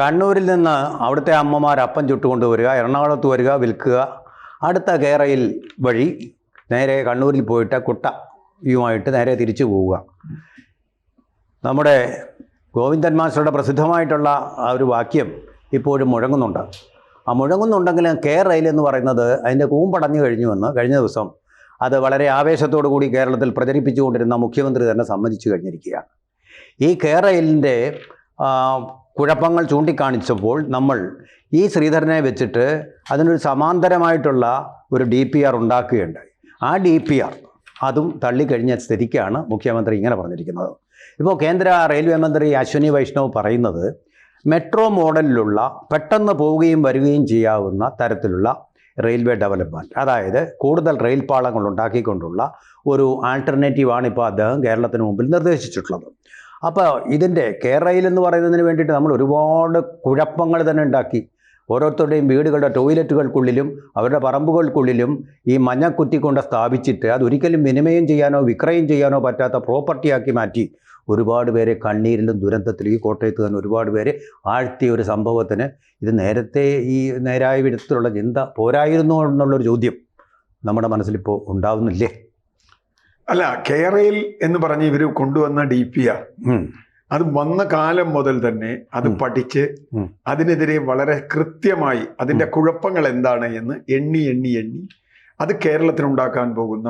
കണ്ണൂരിൽ നിന്ന് അവിടുത്തെ അമ്മമാർ അപ്പം ചുട്ടുകൊണ്ട് വരിക എറണാകുളത്ത് വരിക വിൽക്കുക. അടുത്ത കേരയിൽ വഴി നേരെ കണ്ണൂരിൽ പോയിട്ട് കുട്ടയുമായിട്ട് നേരെ തിരിച്ചു പോവുക. നമ്മുടെ ഗോവിന്ദൻ മാസ്റ്ററുടെ പ്രസിദ്ധമായിട്ടുള്ള ആ ഒരു വാക്യം ഇപ്പോഴും മുഴങ്ങുന്നുണ്ട്. ആ മുഴങ്ങുന്നുണ്ടെങ്കിലും കെയർ റെയിൽ എന്ന് പറയുന്നത് അതിന്റെ കൂമ്പടഞ്ഞു കഴിഞ്ഞുവെന്ന് കഴിഞ്ഞ ദിവസം അത് വളരെ ആവേശത്തോടു കൂടി കേരളത്തിൽ പ്രചരിപ്പിച്ചുകൊണ്ടിരുന്ന മുഖ്യമന്ത്രി തന്നെ സമ്മതിച്ചു കഴിഞ്ഞിരിക്കുകയാണ്. ഈ കെയർ റെയിലിന്റെ കുഴപ്പങ്ങൾ ചൂണ്ടിക്കാണിച്ചപ്പോൾ നമ്മൾ ഈ ശ്രീധരനെ വെച്ചിട്ട് അതിനൊരു സമാന്തരമായിട്ടുള്ള ഒരു ഡി പി ആർ ഉണ്ടാക്കുകയുണ്ടായി. ആ ഡി പി ആർ അതും തള്ളിക്കഴിഞ്ഞ സ്ഥിതിക്കാണ് മുഖ്യമന്ത്രി ഇങ്ങനെ പറഞ്ഞിരിക്കുന്നത്. ഇപ്പോൾ കേന്ദ്ര റെയിൽവേ മന്ത്രി അശ്വിനി വൈഷ്ണവ് പറയുന്നത് മെട്രോ മോഡലിലുള്ള പെട്ടെന്ന് പോവുകയും വരികയും ചെയ്യാവുന്ന തരത്തിലുള്ള റെയിൽവേ ഡെവലപ്മെന്റ് അതായത് കൂടുതൽ റെയിൽ പാളങ്ങൾ ഉണ്ടാക്കിക്കൊണ്ടുള്ള ഒരു ആൾട്ടർനേറ്റീവാണ് ഇപ്പോൾ അദ്ദേഹം കേരളത്തിന് മുമ്പിൽ നിർദ്ദേശിച്ചിട്ടുള്ളത്. അപ്പോൾ ഇതിന്റെ കേരളയിൽ എന്ന് പറയുന്നതിന് വേണ്ടിയിട്ട് നമ്മൾ ഒരുപാട് കുഴപ്പങ്ങൾ തന്നെ ഉണ്ടാക്കി. ഓരോരുത്തരുടെയും വീടുകളുടെ ടോയ്ലറ്റുകൾക്കുള്ളിലും അവരുടെ പറമ്പുകൾക്കുള്ളിലും ഈ മഞ്ഞ കുത്തിക്കൊണ്ട് സ്ഥാപിച്ചിട്ട് അതൊരിക്കലും വിനിമയം ചെയ്യാനോ വിക്രയം ചെയ്യാനോ പറ്റാത്ത പ്രോപ്പർട്ടിയാക്കി മാറ്റി. ഒരുപാട് പേരെ കണ്ണീരിലും ദുരന്തത്തിലും ഈ കോട്ടയത്ത് തന്നെ ഒരുപാട് പേരെ ആഴ്ത്തിയ ഒരു സംഭവത്തിന് ഇത് നേരത്തെ ഈ നേരായ വിധത്തിലുള്ള ചിന്ത പോരായിരുന്നു എന്നുള്ളൊരു ചോദ്യം നമ്മുടെ മനസ്സിലിപ്പോൾ ഉണ്ടാവുന്നില്ലേ? അല്ല കേരളയിൽ എന്ന് പറഞ്ഞ് ഇവർ കൊണ്ടുവന്ന ഡി പി ആർ അത് വന്ന കാലം മുതൽ തന്നെ അത് പഠിച്ച്. അതിനെതിരെ വളരെ കൃത്യമായി അതിന്റെ കുഴപ്പങ്ങൾ എന്താണ് എന്ന് എണ്ണി എണ്ണി എണ്ണി അത് കേരളത്തിനുണ്ടാക്കാൻ പോകുന്ന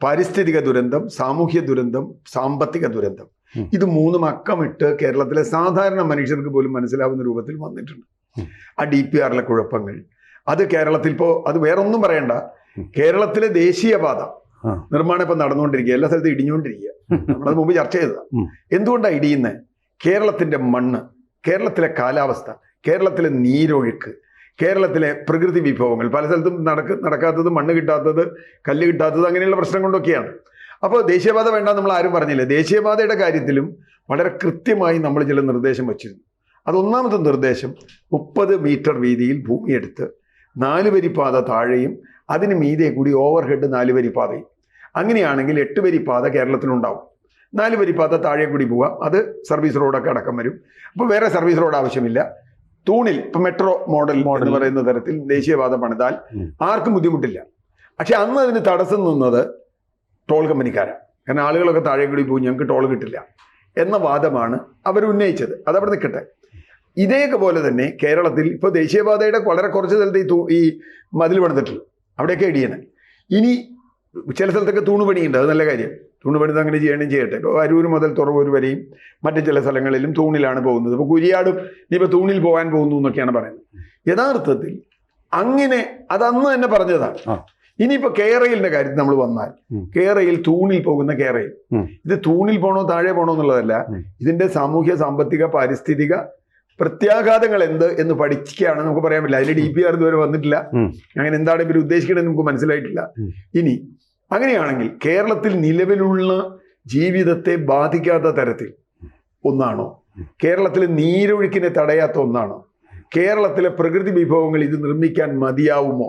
പാരിസ്ഥിതിക ദുരന്തം സാമൂഹ്യ ദുരന്തം സാമ്പത്തിക ദുരന്തം. ഇത് മൂന്നും അക്കമിട്ട് കേരളത്തിലെ സാധാരണ മനുഷ്യർക്ക് പോലും മനസ്സിലാവുന്ന രൂപത്തിൽ വന്നിട്ടുണ്ട്. ആ ഡി പി ആറിലെ കുഴപ്പങ്ങൾ. അത് കേരളത്തിൽ ഇപ്പോൾ അത് വേറൊന്നും പറയണ്ട. കേരളത്തിലെ ദേശീയപാത. നിർമ്മാണം ഇപ്പം നടന്നുകൊണ്ടിരിക്കുക എല്ലാ സ്ഥലത്തും ഇടിഞ്ഞുകൊണ്ടിരിക്കുക. നമ്മളത് മുമ്പ് ചർച്ച ചെയ്തതാണ് എന്തുകൊണ്ടാണ് ഇടിയുന്നത് കേരളത്തിന്റെ മണ്ണ് കേരളത്തിലെ കാലാവസ്ഥ കേരളത്തിലെ നീരൊഴുക്ക് കേരളത്തിലെ പ്രകൃതി വിഭവങ്ങൾ പല സ്ഥലത്തും നടക്ക നടക്കാത്തത് മണ്ണ് കിട്ടാത്തത് കല്ല് കിട്ടാത്തത് അങ്ങനെയുള്ള പ്രശ്നം കൊണ്ടൊക്കെയാണ്. അപ്പോൾ ദേശീയപാത വേണ്ട നമ്മൾ ആരും പറഞ്ഞില്ല. ദേശീയപാതയുടെ കാര്യത്തിലും വളരെ കൃത്യമായി നമ്മൾ ചില നിർദ്ദേശം വച്ചിരുന്നു. അതൊന്നാമത്തെ നിർദ്ദേശം മുപ്പത് മീറ്റർ വീതിയിൽ ഭൂമിയെടുത്ത് നാല് വരി പാത താഴെയും അതിന് മീതെ കൂടി ഓവർഹെഡ് നാലുവരി നാല് പാതയും അങ്ങനെയാണെങ്കിൽ എട്ട് വരി പാത കേരളത്തിലുണ്ടാവും. നാല് വരി പാത താഴെ കൂടി പോവാം. അത് സർവീസ് റോഡൊക്കെ അടക്കം വരും. അപ്പോൾ വേറെ സർവീസ് റോഡ് ആവശ്യമില്ല. തൂണിൽ ഇപ്പൊ മെട്രോ മോഡൽ മോഡൽ. എന്ന് പറയുന്ന തരത്തിൽ ദേശീയപാത പണിതാൽ ആർക്കും ബുദ്ധിമുട്ടില്ല. പക്ഷെ അന്ന് അതിന് തടസ്സം നിന്നത് ടോൾ കമ്പനിക്കാരാണ് കാരണം ആളുകളൊക്കെ താഴെ കൂടി പോകും ഞങ്ങൾക്ക് ടോൾ കിട്ടില്ല എന്ന വാദമാണ് അവർ ഉന്നയിച്ചത്. അതവിടെ നിൽക്കട്ടെ. ഇതേപോലെ പോലെ തന്നെ കേരളത്തിൽ ഇപ്പോൾ ദേശീയപാതയുടെ വളരെ കുറച്ച് സ്ഥലത്ത് ഈ തൂ- ഈ മതിൽ പണിതിട്ടുള്ളൂ അവിടെയൊക്കെ ഇടിയണേ. ഇനി ചില സ്ഥലത്തൊക്കെ തൂണുപണിയുണ്ട് അത് നല്ല കാര്യം. തൂണുപണിത് അങ്ങനെ ചെയ്യണം ചെയ്യട്ടെ. ഇപ്പോൾ അരൂർ മുതൽ തുറവൂർ വരെയും മറ്റു ചില സ്ഥലങ്ങളിലും തൂണിലാണ് പോകുന്നത്. ഇപ്പോൾ കുരിയാടും ഇനിയിപ്പോൾ തൂണിൽ പോകാൻ പോകുന്നു എന്നൊക്കെയാണ് പറയുന്നത്. യഥാർത്ഥത്തിൽ അങ്ങനെ അതന്ന് തന്നെ പറഞ്ഞതാണ്. ഇനിയിപ്പോ കേരളിന്റെ കാര്യത്തിൽ നമ്മൾ വന്നാൽ. കേരയിൽ തൂണിൽ പോകുന്ന കേരയിൽ ഇത് തൂണിൽ പോണോ താഴെ പോണോ എന്നുള്ളതല്ല. ഇതിന്റെ സാമൂഹ്യ സാമ്പത്തിക പാരിസ്ഥിതിക പ്രത്യാഘാതങ്ങൾ എന്ത് എന്ന് പഠിക്കുകയാണ് നമുക്ക് പറയാൻ പറ്റില്ല. അതിന്റെ ഡി പി ആർ ഇതുവരെ വന്നിട്ടില്ല. അങ്ങനെ എന്താണ് ഇവർ ഉദ്ദേശിക്കണമെന്ന് നമുക്ക് മനസ്സിലായിട്ടില്ല. ഇനി അങ്ങനെയാണെങ്കിൽ കേരളത്തിൽ നിലവിലുള്ള ജീവിതത്തെ ബാധിക്കാത്ത തരത്തിൽ ഒന്നാണോ? കേരളത്തിലെ നീരൊഴുക്കിനെ തടയാത്ത ഒന്നാണോ? കേരളത്തിലെ പ്രകൃതി വിഭവങ്ങൾ ഇത് നിർമ്മിക്കാൻ മതിയാവുമോ?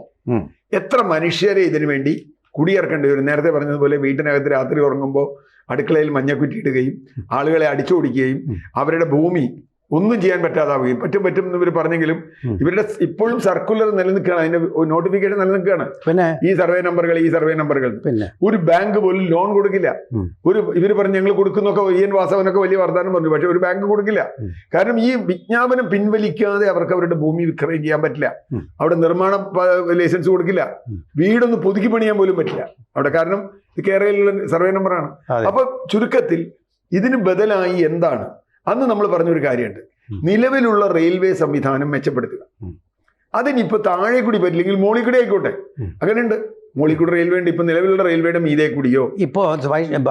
എത്ര മനുഷ്യരെ ഇതിനു വേണ്ടി കുടിയിറക്കേണ്ടി വരും? നേരത്തെ പറഞ്ഞതുപോലെ വീട്ടിനകത്ത് രാത്രി ഉറങ്ങുമ്പോൾ അടുക്കളയിൽ മഞ്ഞക്കുറ്റി ഇടുകയും ആളുകളെ അടിച്ചോടിക്കുകയും. അവരുടെ ഭൂമി ഒന്നും ചെയ്യാൻ പറ്റാതാവുകയും പറ്റും പറ്റും എന്ന് ഇവർ പറഞ്ഞെങ്കിലും ഇവരുടെ ഇപ്പോഴും സർക്കുലർ നിലനിൽക്കുകയാണ്. അതിന്റെ നോട്ടിഫിക്കേഷൻ നിലനിൽക്കുകയാണ്. പിന്നെ? ഈ സർവേ നമ്പറുകൾ ഈ സർവേ നമ്പറുകൾ പിന്നെ? ഒരു ബാങ്ക് പോലും ലോൺ കൊടുക്കില്ല. ഒരു ഇവർ പറഞ്ഞു ഞങ്ങൾ കൊടുക്കുന്നൊക്കെ ഇ എൻ വാസവനൊക്കെ വലിയ വർദ്ധാനം പറഞ്ഞു. പക്ഷെ ഒരു ബാങ്ക് കൊടുക്കില്ല. കാരണം ഈ വിജ്ഞാപനം പിൻവലിക്കാതെ അവർക്ക് അവരുടെ ഭൂമി വിക്രയം ചെയ്യാൻ പറ്റില്ല. അവിടെ നിർമ്മാണ ലൈസൻസ് കൊടുക്കില്ല. വീടൊന്ന് പുതുക്കി പണിയാൻ പോലും പറ്റില്ല. അവിടെ കാരണം കേരളയിലുള്ള സർവേ നമ്പറാണ്. അപ്പൊ ചുരുക്കത്തിൽ ഇതിന് ബദലായി എന്താണ്? അന്ന് നമ്മൾ പറഞ്ഞൊരു കാര്യമുണ്ട്. നിലവിലുള്ള റെയിൽവേ സംവിധാനം മെച്ചപ്പെടുത്തുക. അതിനിപ്പോൾ അതിനിപ്പോ താഴെ കൂടി പറ്റില്ലെങ്കിൽ മോളിൽ കൂടി ആയിക്കോട്ടെ. അങ്ങനെയുണ്ട്. മോളിൽ കൂടി റെയിൽവേ ഉണ്ട് ഇപ്പൊ നിലവിലുള്ള റെയിൽവേയുടെ മീതെ കൂടിയോ? ഇപ്പോൾ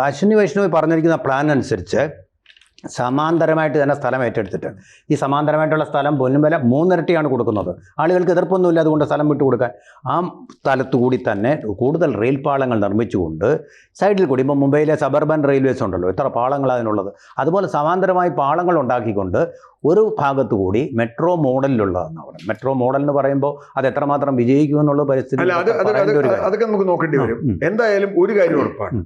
അശ്വിനി വൈഷ്ണവ് പറഞ്ഞിരിക്കുന്ന പ്ലാൻ അനുസരിച്ച് സമാന്തരമായിട്ട് തന്നെ സ്ഥലം ഏറ്റെടുത്തിട്ട്. ഈ സമാന്തരമായിട്ടുള്ള സ്ഥലം പൊന്നുമല മൂന്നിരട്ടിയാണ് കൊടുക്കുന്നത്. ആളുകൾക്ക് എതിർപ്പൊന്നുമില്ല അതുകൊണ്ട് സ്ഥലം വിട്ടു കൊടുക്കാൻ. ആ സ്ഥലത്തു കൂടി തന്നെ കൂടുതൽ റെയിൽ പാളങ്ങൾ നിർമ്മിച്ചുകൊണ്ട് സൈഡിൽ കൂടി ഇപ്പോൾ മുംബൈയിലെ സബർബൻ റെയിൽവേസ് ഉണ്ടല്ലോ എത്ര പാളങ്ങളാണ് അതിനുള്ളത്. അതുപോലെ സമാന്തരമായി പാളങ്ങൾ ഉണ്ടാക്കിക്കൊണ്ട് ഒരു ഭാഗത്തു കൂടി മെട്രോ മോഡലിലുള്ളതെന്ന് പറയുന്നത്. മെട്രോ മോഡൽ എന്ന് പറയുമ്പോൾ അത് എത്രമാത്രം വിജയിക്കുമെന്നുള്ള പരിസ്ഥിതി. അതൊക്കെ നമുക്ക് നോക്കേണ്ടി വരും. എന്തായാലും ഒരു കാര്യം ഉറപ്പാണ്.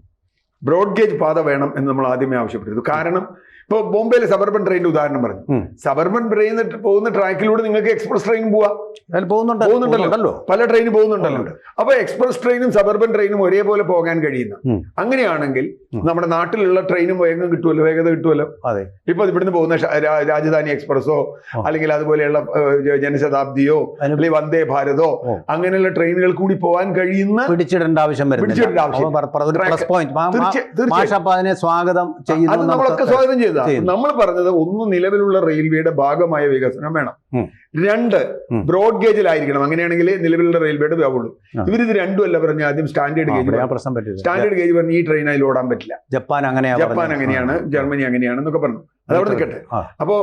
ബ്രോഡ് ഗേജ് പാത വേണം എന്ന് നമ്മൾ ആദ്യമേ ആവശ്യപ്പെട്ടിരുന്നു. കാരണം ഇപ്പൊ ബോംബെയിലെ സബർബൻ ട്രെയിനിന്റെ ഉദാഹരണം പറഞ്ഞു. സബർബൻ ട്രെയിൻ പോകുന്ന ട്രാക്കിലൂടെ നിങ്ങൾക്ക് എക്സ്പ്രസ് ട്രെയിൻ പോവാ. അതിൽ പോകുന്നുണ്ട്. പോകുന്നുണ്ടല്ലോ. പോകുന്നുണ്ടല്ലോ. പല ട്രെയിൻ പോകുന്നുണ്ടല്ലോ. അപ്പൊ എക്സ്പ്രസ് ട്രെയിനും സബർബൻ ട്രെയിനും ഒരേപോലെ പോകാൻ കഴിയുന്ന. അങ്ങനെയാണെങ്കിൽ നമ്മുടെ നാട്ടിലുള്ള ട്രെയിനും വേഗം കിട്ടുമല്ലോ? വേഗത കിട്ടുമല്ലോ? അതെ. ഇപ്പൊ ഇവിടുന്ന് പോകുന്ന രാജധാനി എക്സ്പ്രസ്സോ അല്ലെങ്കിൽ അതുപോലെയുള്ള ജനശതാബ്ദിയോ അല്ലെങ്കിൽ വന്ദേ ഭാരതോ. അങ്ങനെയുള്ള ട്രെയിനുകൾ കൂടി പോകാൻ കഴിയുന്ന പിടിച്ചിടേണ്ട ആവശ്യം പിടിച്ചിടേണ്ട ആവശ്യം. അതിനെ സ്വാഗതം ചെയ്യുന്നു നമ്മളൊക്കെ സ്വാഗതം ചെയ്ത നമ്മൾ പറഞ്ഞത് ഒന്ന് നിലവിലുള്ള റെയിൽവേയുടെ ഭാഗമായ വികസനം വേണം. രണ്ട്. ബ്രോഡ് ഗേജിലായിരിക്കണം അങ്ങനെയാണെങ്കിൽ നിലവിലുള്ള റെയിൽവേയുടെ വ്യാപുള്ളൂ ആ. ഇവരിത് രണ്ടും അല്ല പറഞ്ഞ ആദ്യം സ്റ്റാൻഡേർഡ് ഗേജ് പ്രശ്നം പറ്റില്ല സ്റ്റാൻഡേർഡ് ഗേജ് പറഞ്ഞ ഈ ട്രെയിൻ അതിൽ ഓടാൻ പറ്റില്ല. ജപ്പാൻ അങ്ങനെയാണ് ജപ്പാൻ അങ്ങനെയാണ് ജർമ്മനി അങ്ങനെയാണ് എന്നൊക്കെ പറഞ്ഞു. അതവിടെ നിൽക്കട്ടെ. അപ്പോ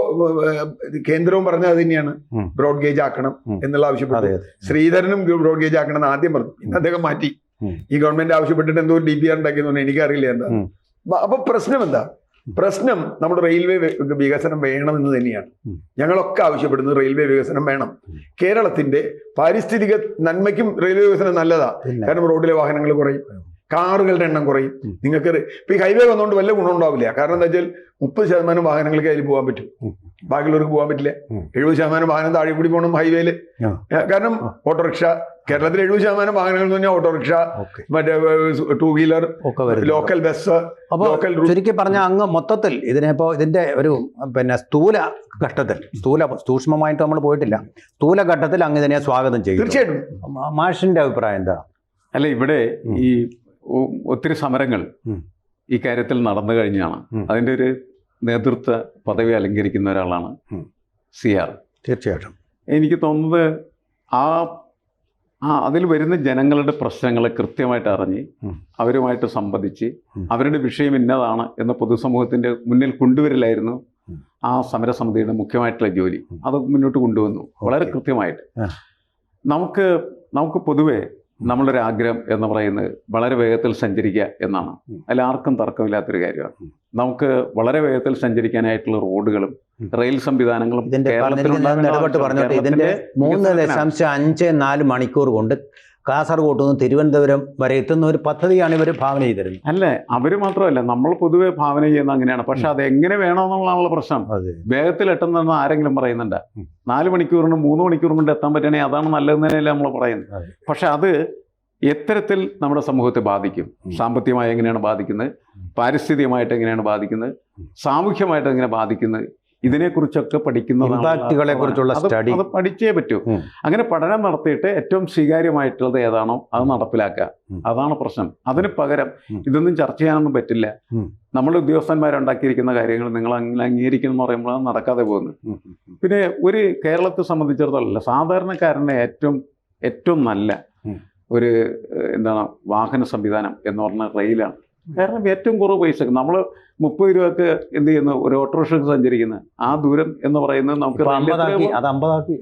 കേന്ദ്രവും പറഞ്ഞത് അത് തന്നെയാണ്. ബ്രോഡ് ഗേജ് ആക്കണം എന്നുള്ള ആവശ്യപ്പെട്ടു. ശ്രീധരനും ബ്രോഡ് ഗേജ് ആക്കണം എന്ന് ആദ്യം പറഞ്ഞു. ഇന്ന് അദ്ദേഹം മാറ്റി. ഈ ഗവൺമെന്റ് ആവശ്യപ്പെട്ടിട്ട് എന്തോ ഡി പി ആർ ഉണ്ടാക്കിയെന്ന് പറഞ്ഞാൽ എനിക്കറിയില്ല എന്താ. അപ്പൊ പ്രശ്നം എന്താ? പ്രശ്നം നമ്മുടെ റെയിൽവേ വികസനം വേണം വേണമെന്ന് തന്നെയാണ്. ഞങ്ങളൊക്കെ ആവശ്യപ്പെടുന്നത് റെയിൽവേ വികസനം വേണം. കേരളത്തിന്റെ പാരിസ്ഥിതിക നന്മയ്ക്കും റെയിൽവേ വികസനം നല്ലതാ. കാരണം റോഡിലെ വാഹനങ്ങൾ കുറയും. കാറുകളുടെ എണ്ണം കുറയും. നിങ്ങൾക്ക് ഇപ്പൊ ഈ ഹൈവേ വന്നുകൊണ്ട് വല്ല ഗുണമുണ്ടാവില്ല കാരണം എന്താ വെച്ചാൽ മുപ്പത് ശതമാനം വാഹനങ്ങൾക്ക് അതിൽ പോകാൻ പറ്റും. ബാക്കിയുള്ളവർക്ക് പോകാൻ പറ്റില്ല. എഴുപത് ശതമാനം വാഹനം താഴെ കൂടി പോകണം ഹൈവേയിൽ കാരണം ഓട്ടോറിക്ഷ കേരളത്തിൽ എഴുപത് ശതമാനം വാഹനങ്ങൾ എന്ന് പറഞ്ഞാൽ ഓട്ടോറിക്ഷ മറ്റേ two wheeler local bus local ചുരുക്കി പറഞ്ഞ അങ്ങ് മൊത്തത്തിൽ ഇതിനിപ്പോ ഇതിന്റെ ഒരു പിന്നെ സ്ഥൂല ഘട്ടത്തിൽ സ്ഥൂല സൂക്ഷ്മമായിട്ട് നമ്മൾ പോയിട്ടില്ല. സ്ഥൂല ഘട്ടത്തിൽ അങ്ങ് ഇതിനെ സ്വാഗതം ചെയ്യും തീർച്ചയായിട്ടും. മാഷിന്റെ അഭിപ്രായം എന്താ? അല്ല ഇവിടെ ഈ ഒത്തിരി സമരങ്ങൾ ഈ കാര്യത്തിൽ നടന്നു കഴിഞ്ഞാണ്. അതിന്റെ ഒരു നേതൃത്വ പദവി അലങ്കരിക്കുന്ന ഒരാളാണ്. C R. തീർച്ചയായിട്ടും. എനിക്ക് തോന്നുന്നത് ആ ആ അതിൽ വരുന്ന ജനങ്ങളുടെ പ്രശ്നങ്ങളെ കൃത്യമായിട്ട് അറിഞ്ഞ് അവരുമായിട്ട് സംബന്ധിച്ച് അവരുടെ വിഷയം ഇന്നതാണ് എന്ന പൊതുസമൂഹത്തിന്റെ മുന്നിൽ കൊണ്ടുവരലായിരുന്നു ആ സമരസമിതിയുടെ മുഖ്യമായിട്ടുള്ള ജോലി. അത് മുന്നോട്ട് കൊണ്ടുവന്നു. വളരെ. കൃത്യമായിട്ട്. നമുക്ക് നമുക്ക് പൊതുവെ നമ്മളൊരു ആഗ്രഹം എന്ന് പറയുന്നത് വളരെ വേഗത്തിൽ സഞ്ചരിക്കുക എന്നാണ്. അതിൽ ആർക്കും തർക്കമില്ലാത്തൊരു കാര്യമാണ്. നമുക്ക് വളരെ വേഗത്തിൽ സഞ്ചരിക്കാനായിട്ടുള്ള റോഡുകളും റെയിൽ സംവിധാനങ്ങളും ഇതിന്റെ പറഞ്ഞോട്ടെ. ഇതിന്റെ മൂന്ന് ദശാംശം അഞ്ച് നാല് മണിക്കൂർ കൊണ്ട് കാസർഗോഡ് നിന്ന് തിരുവനന്തപുരം വരെ എത്തുന്ന ഒരു പദ്ധതിയാണ് ഇവർ ഭാവന ചെയ്തിരുന്നത്. അല്ലേ? അവർ മാത്രമല്ല നമ്മൾ പൊതുവെ ഭാവന ചെയ്യുന്ന അങ്ങനെയാണ്. പക്ഷെ അത് എങ്ങനെ വേണമെന്നുള്ളതാണുള്ള പ്രശ്നം. വേഗത്തിൽ എത്തുന്നതെന്ന് ആരെങ്കിലും പറയുന്നുണ്ട്. നാല് മണിക്കൂറിന് മൂന്ന് മണിക്കൂർ കൊണ്ട് എത്താൻ പറ്റണേ അതാണ് നല്ലതെന്നല്ലേ നമ്മൾ പറയുന്നത്. പക്ഷെ അത് എത്തരത്തിൽ നമ്മുടെ സമൂഹത്തെ ബാധിക്കും. സാമ്പത്തികമായി എങ്ങനെയാണ് ബാധിക്കുന്നത്. പാരിസ്ഥിതികമായിട്ട് എങ്ങനെയാണ് ബാധിക്കുന്നത്? സാമൂഹ്യമായിട്ട് എങ്ങനെ ബാധിക്കുന്നത്? ഇതിനെക്കുറിച്ചൊക്കെ പഠിക്കുന്നതാണ് ഇമ്പാക്റ്റുകളെ കുറിച്ചുള്ള അത് സ്റ്റഡി അത് പഠിച്ചേ പറ്റൂ. അങ്ങനെ പഠനം നടത്തിയിട്ട് ഏറ്റവും സ്വീകാര്യമായിട്ടുള്ളത് ഏതാണോ അത് നടപ്പിലാക്കുക. അതാണ് പ്രശ്നം അതിന് പകരം. ഇതൊന്നും ചർച്ച ചെയ്യാനൊന്നും പറ്റില്ല. നമ്മൾ ഉദ്യോഗസ്ഥന്മാരുണ്ടാക്കിയിരിക്കുന്ന കാര്യങ്ങൾ നിങ്ങൾ അങ്ങനെ അംഗീകരിക്കുന്നു എന്ന് പറയുമ്പോൾ അത് നടക്കാതെ പോകുന്നു പിന്നെ ഒരു കേരളത്തെ സംബന്ധിച്ചിടത്തോളം സാധാരണക്കാരന്റെ ഏറ്റവും ഏറ്റവും നല്ല. ഒരു എന്താണ് വാഹന സംവിധാനം എന്ന് പറഞ്ഞ റെയിലാണ് കാരണം ഏറ്റവും കുറവ് പൈസ നമ്മൾ മുപ്പത് രൂപക്ക് എന്ത് ചെയ്യുന്നു? ഒരു ഓട്ടോറിക്ഷ സഞ്ചരിക്കുന്നത് ആ ദൂരം എന്ന് പറയുന്നത് നമുക്ക്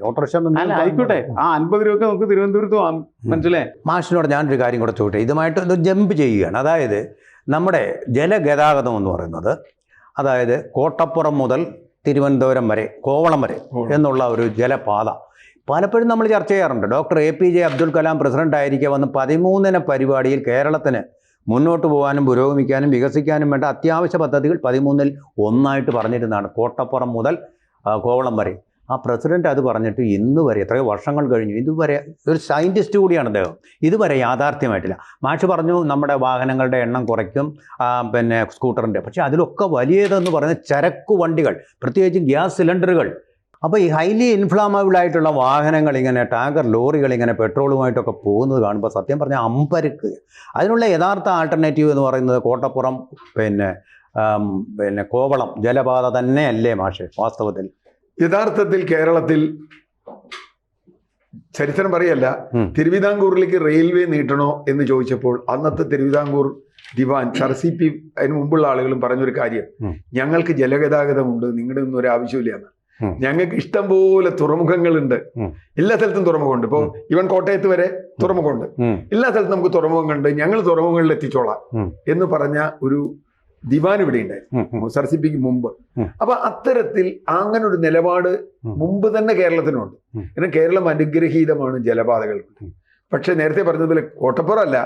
ഓട്ടോറിക്ഷ ആയിക്കോട്ടെ. ആ അൻപത് രൂപക്ക് നമുക്ക് തിരുവനന്തപുരത്ത് പോകാം. മനസ്സിലായി? മാഷിനോട് ഞാനൊരു കാര്യം കൂടെ ചോദിട്ടെ ഇതുമായിട്ട് ഒന്ന് ജമ്പ് ചെയ്യുകയാണ്. അതായത് നമ്മുടെ ജലഗതാഗതം എന്ന് പറയുന്നത് അതായത് കോട്ടപ്പുറം മുതൽ തിരുവനന്തപുരം വരെ കോവളം വരെ എന്നുള്ള ഒരു ജലപാത. പലപ്പോഴും നമ്മൾ ചർച്ച ചെയ്യാറുണ്ട്. Doctor A P J Abdul Kalam president ആയിരിക്കെ വന്ന് പതിമൂന്നിന പരിപാടിയിൽ കേരളത്തിന് മുന്നോട്ട് പോകാനും പുരോഗമിക്കാനും വികസിക്കാനും വേണ്ട അത്യാവശ്യ പദ്ധതികൾ പതിമൂന്നിൽ ഒന്നായിട്ട് പറഞ്ഞിരുന്നതാണ്. കോട്ടപ്പുറം മുതൽ കോവളം വരെ. ആ പ്രസിഡന്റ് അത് പറഞ്ഞിട്ട് ഇന്ന് വരെ എത്രയോ വർഷങ്ങൾ കഴിഞ്ഞു. ഇതുവരെ ഒരു സയന്റിസ്റ്റ് കൂടിയാണ് അദ്ദേഹം. ഇതുവരെ യാഥാർത്ഥ്യമായിട്ടില്ല. മാഷ് പറഞ്ഞു നമ്മുടെ വാഹനങ്ങളുടെ എണ്ണം കുറയ്ക്കും പിന്നെ സ്കൂട്ടറിന്റെ പക്ഷേ അതിലൊക്കെ വലിയതെന്ന് പറയുന്ന ചരക്കു വണ്ടികൾ പ്രത്യേകിച്ച് ഗ്യാസ് സിലിണ്ടറുകൾ അപ്പോൾ ഈ ഹൈലി ഇൻഫ്ലാമബിൾ ആയിട്ടുള്ള വാഹനങ്ങൾ ഇങ്ങനെ ടാങ്കർ ലോറികൾ ഇങ്ങനെ പെട്രോളുമായിട്ടൊക്കെ പോകുന്നത് കാണുമ്പോൾ സത്യം പറഞ്ഞാൽ അമ്പരക്ക് അതിനുള്ള യഥാർത്ഥ ആൾട്ടർനേറ്റീവ് എന്ന് പറയുന്നത് കോട്ടപ്പുറം പിന്നെ പിന്നെ കോവളം ജലപാത തന്നെ അല്ലേ മാഷെ വാസ്തവത്തിൽ യഥാർത്ഥത്തിൽ കേരളത്തിൽ ചരിത്രം പറയല്ല. തിരുവിതാംകൂറിലേക്ക് റെയിൽവേ നീട്ടണോ എന്ന് ചോദിച്ചപ്പോൾ അന്നത്തെ തിരുവിതാംകൂർ ദിവാൻ സർ സി പി അതിന് മുമ്പുള്ള ആളുകളും പറഞ്ഞൊരു കാര്യം ഞങ്ങൾക്ക് ജലഗതാഗതമുണ്ട് നിങ്ങളുടെ ഒന്നും ഒരു ആവശ്യമില്ല. ഞങ്ങൾക്ക് ഇഷ്ടം പോലെ തുറമുഖങ്ങളുണ്ട്. ഉണ്ട് എല്ലാ സ്ഥലത്തും തുറമുഖമുണ്ട്. ഇപ്പോൾ ഇവൻ കോട്ടയത്ത് വരെ തുറമുഖമുണ്ട്. എല്ലാ സ്ഥലത്തും നമുക്ക് തുറമുഖങ്ങളുണ്ട്. ഞങ്ങൾ തുറമുഖങ്ങളിൽ എത്തിച്ചോളാം എന്ന് പറഞ്ഞ ഒരു ദിവാൻ ഇവിടെ ഉണ്ടായിരുന്നു. സർസിപ്പിക്ക് മുമ്പ്. അപ്പൊ അത്തരത്തിൽ അങ്ങനെ ഒരു നിലപാട്. മുമ്പ് തന്നെ കേരളത്തിനുണ്ട്. കാരണം കേരളം അനുഗ്രഹീതമാണ് ജലപാതകൾ ഉം. പക്ഷെ നേരത്തെ പറഞ്ഞതുപോലെ കോട്ടപ്പുറമല്ല.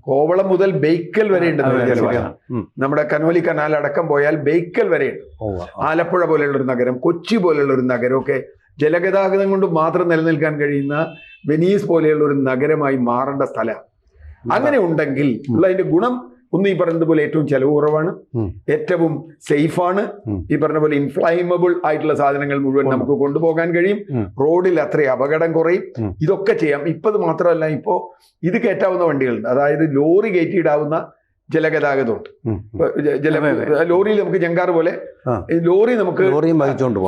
കോവളം മുതൽ ബേക്കൽ വരെ ഉണ്ട് അതെ, ജലപാത ശരിയാണ്. ഉം. നമ്മുടെ കനോലി കനാൽ അടക്കം പോയാൽ ബേക്കൽ വരെ ഉണ്ട്. ആലപ്പുഴ പോലെയുള്ള ഒരു നഗരം കൊച്ചി പോലെയുള്ള ഒരു നഗരമൊക്കെ ജലഗതാഗതം കൊണ്ട് മാത്രം നിലനിൽക്കാൻ കഴിയുന്ന വെനീസ് പോലെയുള്ള ഒരു നഗരമായി മാറേണ്ട സ്ഥലം. അങ്ങനെ ഉണ്ടെങ്കിൽ ഉള്ള അതിന്റെ ഗുണം ഒന്ന് ഈ പറഞ്ഞതുപോലെ ഏറ്റവും ചെലവ് കുറവാണ് ഏറ്റവും സേഫാണ്. ഈ പറഞ്ഞ പോലെ ഇൻഫ്ലൈമബിൾ ആയിട്ടുള്ള സാധനങ്ങൾ മുഴുവൻ നമുക്ക് കൊണ്ടുപോകാൻ കഴിയും. റോഡിൽ അത്രയും അപകടം കുറയും. ഇതൊക്കെ ചെയ്യാം. ഇപ്പൊ ഇത് മാത്രമല്ല ഇപ്പോ ഇത് കയറ്റാവുന്ന വണ്ടികളുണ്ട്. അതായത് ലോറി കയറ്റിയിടാവുന്ന ജലഗതാഗതമുണ്ട്. ജല ലോറിയിൽ നമുക്ക് ജങ്കാർ പോലെ ലോറി നമുക്ക്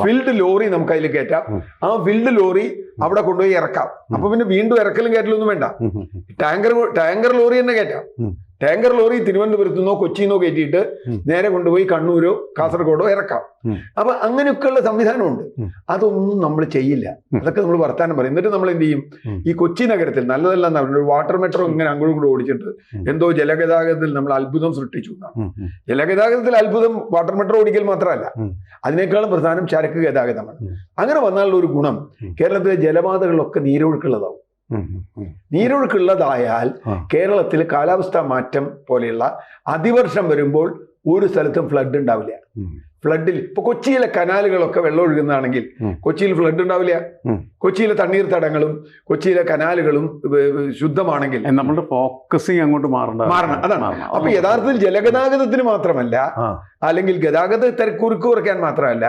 ഫിൽഡ് ലോറി നമുക്ക് അതിൽ കയറ്റാം. ആ ഫിൽഡ് ലോറി അവിടെ കൊണ്ടുപോയി ഇറക്കാം. അപ്പൊ പിന്നെ വീണ്ടും ഇറക്കലും കയറ്റലൊന്നും വേണ്ട. ടാങ്കർ ടാങ്കർ ലോറി തന്നെ കയറ്റാം. ടാങ്കർ ലോറി തിരുവനന്തപുരത്തു നിന്നോ കൊച്ചിയിൽ നിന്നോ കയറ്റിയിട്ട്. നേരെ കൊണ്ടുപോയി കണ്ണൂരോ കാസർഗോഡോ ഇറക്കാം. അപ്പൊ അങ്ങനെയൊക്കെയുള്ള സംവിധാനമുണ്ട്. അതൊന്നും നമ്മൾ ചെയ്യില്ല. അതൊക്കെ നമ്മൾ വർത്താനം പറയും എന്നിട്ട് നമ്മൾ എന്ത് ചെയ്യും. ഈ കൊച്ചി നഗരത്തിൽ നല്ലതല്ല. ഒരു വാട്ടർ മെട്രോ ഇങ്ങനെ അങ്ങോട്ടും കൂടെ ഓടിച്ചിട്ട്. എന്തോ ജലഗതാഗതത്തിൽ നമ്മൾ അത്ഭുതം സൃഷ്ടിച്ചു. ജലഗതാഗതത്തിൽ അത്ഭുതം വാട്ടർ മെട്രോ ഓടിക്കൽ മാത്രമല്ല. അതിനേക്കാളും പ്രധാനം ചരക്ക് ഗതാഗതമാണ്. അങ്ങനെ വന്നാലുള്ള ഒരു ഗുണം കേരളത്തിലെ ജലപാതകളിലൊക്കെ നീരൊഴുക്കുള്ളതാവും. നീരൊഴുക്കുള്ളതായാൽ. കേരളത്തിൽ കാലാവസ്ഥ മാറ്റം പോലെയുള്ള അതിവർഷം വരുമ്പോൾ ഒരു സ്ഥലത്തും ഫ്ലഡ് ഉണ്ടാവില്ല. ഫ്ലഡിൽ ഇപ്പൊ കൊച്ചിയിലെ കനാലുകളൊക്കെ വെള്ളം ഒഴുകുന്നതാണെങ്കിൽ കൊച്ചിയിൽ ഫ്ലഡ് ഉണ്ടാവില്ല. കൊച്ചിയിലെ തണ്ണീർത്തടങ്ങളും കൊച്ചിയിലെ കനാലുകളും ശുദ്ധമാണെങ്കിൽ നമ്മുടെ ഫോക്കസിങ് അങ്ങോട്ട് മാറണം മാറണം അതാണ്. അപ്പൊ യഥാർത്ഥത്തിൽ ജലഗതാഗതത്തിന് മാത്രമല്ല അല്ലെങ്കിൽ ഗതാഗത തിരക്കുറുക്ക് കുറയ്ക്കാൻ മാത്രമല്ല.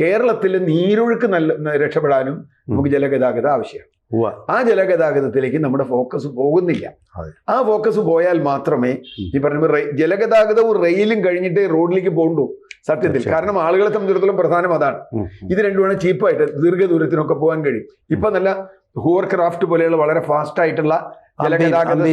കേരളത്തിൽ നീരൊഴുക്ക് നല്ല രക്ഷപ്പെടാനും നമുക്ക് ജലഗതാഗതം ആവശ്യമാണ്. ആ ജലഗതാഗതത്തിലേക്ക് നമ്മുടെ ഫോക്കസ് പോകുന്നില്ല. ആ ഫോക്കസ് പോയാൽ മാത്രമേ ഈ പറഞ്ഞ ജലഗതാഗതവും റെയിലും കഴിഞ്ഞിട്ട് റോഡിലേക്ക് പോകണ്ടു. സത്യത്തിൽ. കാരണം ആളുകളെ സംബന്ധിച്ചിടത്തോളം പ്രധാനം അതാണ്. ഇത് രണ്ടുമാണ് ചീപ്പായിട്ട് ദീർഘദൂരത്തിനൊക്കെ പോകാൻ കഴിയും. ഇപ്പൊ നല്ല ഹൂവർ ക്രാഫ്റ്റ് പോലെയുള്ള വളരെ ഫാസ്റ്റ് ആയിട്ടുള്ള ജലഗതാഗത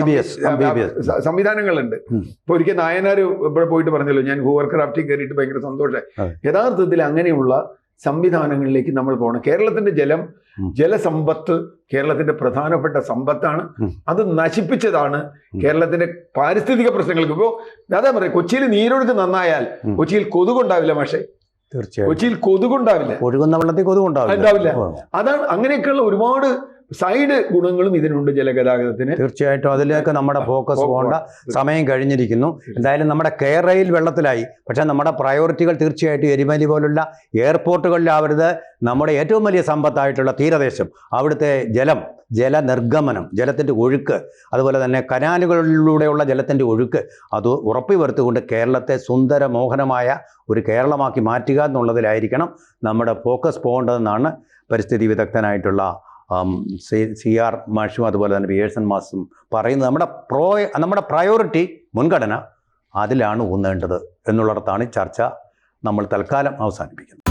സംവിധാനങ്ങളുണ്ട്. ഇപ്പൊ ഒരിക്കൽ നായനാർ ഇവിടെ പോയിട്ട് പറഞ്ഞല്ലോ ഞാൻ ഹൂവർ ക്രാഫ്റ്റിൽ കയറിയിട്ട് ഭയങ്കര സന്തോഷമായി യഥാർത്ഥത്തിൽ അങ്ങനെയുള്ള സംവിധാനങ്ങളിലേക്ക് നമ്മൾ പോകണം. കേരളത്തിന്റെ ജലം. ജലസമ്പത്ത് കേരളത്തിന്റെ പ്രധാനപ്പെട്ട സമ്പത്താണ്. അത് നശിപ്പിച്ചതാണ് കേരളത്തിന്റെ പാരിസ്ഥിതിക പ്രശ്നങ്ങൾക്ക്. ഇപ്പോൾ അതാ പറയാം കൊച്ചിയിൽ നീരൊഴുക്ക് നന്നായാൽ കൊച്ചിയിൽ കൊതുകുണ്ടാവില്ല പക്ഷേ തീർച്ചയായും. കൊച്ചിയിൽ കൊതുകുണ്ടാവില്ല. ഒഴുകുന്ന വെള്ളത്തിൽ കൊതുകുണ്ടാവില്ല. അതാണ് അങ്ങനെയൊക്കെയുള്ള ഒരുപാട് സൈഡ് ഗുണങ്ങളും ഇതിനുണ്ട് ജലഗതാഗതത്തിന്. തീർച്ചയായിട്ടും അതിലേക്ക് നമ്മുടെ ഫോക്കസ് പോകേണ്ട സമയം കഴിഞ്ഞിരിക്കുന്നു. എന്തായാലും നമ്മുടെ കേരളയിൽ വെള്ളത്തിലായി. പക്ഷേ നമ്മുടെ പ്രയോറിറ്റികൾ തീർച്ചയായിട്ടും എരിമലി പോലുള്ള എയർപോർട്ടുകളിലാവരുത് നമ്മുടെ ഏറ്റവും വലിയ സമ്പത്തായിട്ടുള്ള തീരദേശം അവിടുത്തെ ജലം ജല ജലനിർഗമനം ജലത്തിന്റെ ഒഴുക്ക് അതുപോലെ തന്നെ കനാലുകളിലൂടെയുള്ള ജലത്തിന്റെ ഒഴുക്ക് അത് ഉറപ്പി വരുത്തുകൊണ്ട് കേരളത്തെ സുന്ദര മോഹനമായ ഒരു കേരളമാക്കി മാറ്റുക എന്നുള്ളതിലായിരിക്കണം നമ്മുടെ ഫോക്കസ് പോകേണ്ടതെന്നാണ് പരിസ്ഥിതി വിദഗ്ധനായിട്ടുള്ള സി സി ആർ മാഷും അതുപോലെ തന്നെ വിയേഴ്സൺ മാസും പറയുന്നത് നമ്മുടെ പ്രോ നമ്മുടെ പ്രയോറിറ്റി മുൻഗണന അതിലാണ് ഊന്നേണ്ടത് എന്നുള്ളിടത്താണ് ചർച്ച നമ്മൾ തൽക്കാലം അവസാനിപ്പിക്കുന്നത്.